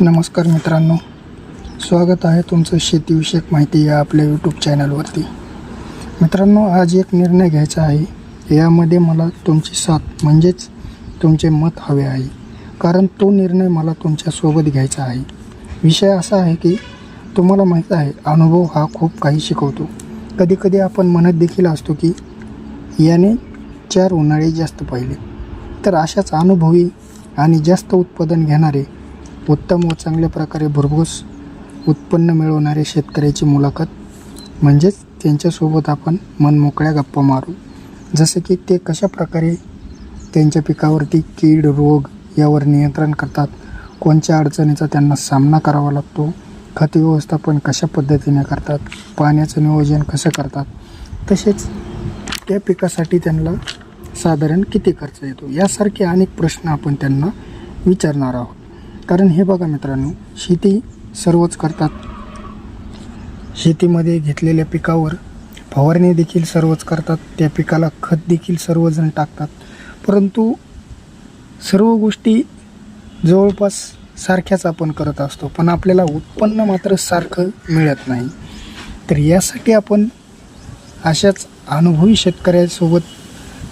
नमस्कार मित्रांनो. स्वागत आहे तुमचं शेतीविषयक माहिती या आपल्या यूट्यूब चॅनलवरती मित्रांनो आज एक निर्णय घ्यायचा आहे. यामध्ये मला तुमची साथ म्हणजेच तुमचे मत हवे आहे. कारण तो निर्णय मला तुमच्यासोबत घ्यायचा आहे. विषय असा आहे की तुम्हाला माहीत आहे अनुभव हा खूप काही शिकवतो. कधीकधी आपण म्हणत देखील असतो की याने चार उन्हाळे जास्त पाहिले. तर अशाच अनुभवी आणि जास्त उत्पादन घेणारे उत्तम व चांगल्या प्रकारे भरघोस उत्पन्न मिळवणारे शेतकऱ्याची मुलाखत. म्हणजेच त्यांच्यासोबत आपण मनमोकळ्या गप्पा मारू. जसं की ते कशा प्रकारे त्यांच्या पिकावरती कीड रोग यावर नियंत्रण करतात कोणत्या अडचणीचा त्यांना सामना करावा लागतो खत व्यवस्थापन कशा पद्धतीने करतात पाण्याचं नियोजन कसं करतात तसेच त्या पिकासाठी त्यांना साधारण किती खर्च येतो यासारखे अनेक प्रश्न आपण त्यांना विचारणार आहोत. कारण हे बघा मित्रांनो शेती सर्वच करतात. शेतीमध्ये घेतलेल्या पिकावर फवारणी देखील सर्वच करतात. त्या पिकाला खत देखील सर्वजण टाकतात. परंतु सर्व गोष्टी जवळपास सारख्याच आपण करत असतो. पण आपल्याला उत्पन्न मात्र सारखं मिळत नाही. तर यासाठी आपण अशाच अनुभवी शेतकऱ्यासोबत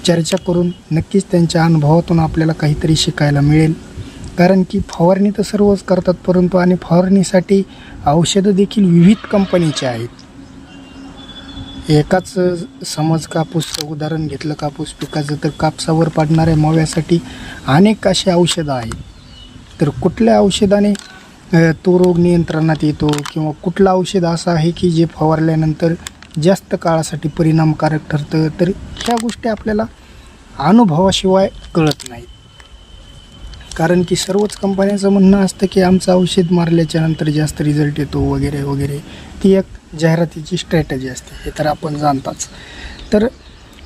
चर्चा करून नक्कीच त्यांच्या अनुभवातून आपल्याला काहीतरी शिकायला मिळेल. कारण की फवारणी तर सर्वच करतात परंतु आणि फवारणीसाठी औषधं देखील विविध कंपनीची आहेत. एकाच समज कापूसचं उदाहरण घेतलं कापूस पिकाचं तर कापसावर पडणाऱ्या मव्यासाठी अनेक अशी औषधं आहेत. तर कुठल्या औषधाने तो रोग नियंत्रणात येतो किंवा कुठलं औषध असं आहे की जे फवारल्यानंतर जास्त काळासाठी परिणामकारक ठरतं तर ह्या गोष्टी आपल्याला अनुभवाशिवाय कळत नाहीत. कारण की सर्वच कंपन्यांचं म्हणणं असतं की आमचं औषध मारल्याच्या नंतर जास्त रिझल्ट येतो वगैरे वगैरे. ती एक जाहिरातीची स्ट्रॅटजी असते हे तर आपण जाणताच. तर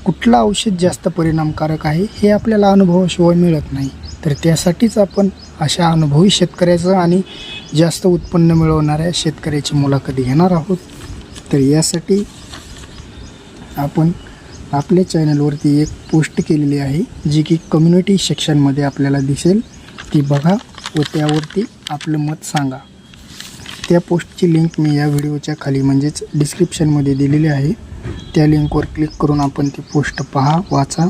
कुठलं औषध जास्त परिणामकारक आहे हे आपल्याला अनुभवाशिवाय मिळत नाही. तर त्यासाठीच आपण अशा अनुभवी शेतकऱ्याचं आणि जास्त उत्पन्न मिळवणाऱ्या शेतकऱ्याची मुलाखत घेणार आहोत. तर यासाठी आपण आपल्या चॅनलवरती एक पोस्ट केलेली आहे जी की कम्युनिटी सेक्शनमध्ये आपल्याला दिसेल. ती बघा व त्यावरती आपलं मत सांगा. त्या पोस्टची लिंक मी या व्हिडिओच्या खाली म्हणजेच डिस्क्रिप्शनमध्ये दिलेली आहे. त्या लिंकवर क्लिक करून आपण ती पोस्ट पहा वाचा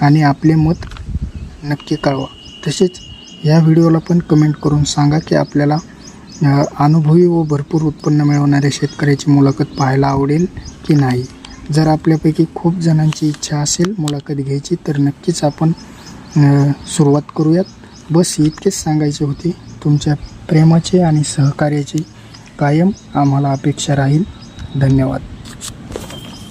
आणि आपले मत नक्की कळवा. तसेच या व्हिडिओला पण कमेंट करून सांगा की आपल्याला अनुभवी व भरपूर उत्पन्न मिळवणाऱ्या शेतकऱ्याची मुलाखत पाहायला आवडेल की नाही? जर आपल्यापैकी खूप जणांची इच्छा असेल मुलाखत घ्यायची तर नक्कीच आपण सुरुवात करूयात. बस इतकेच सांगायचे होते तुमच्या प्रेमाचे आणि सहकार्याची कायम आम्हाला अपेक्षा राहील. धन्यवाद.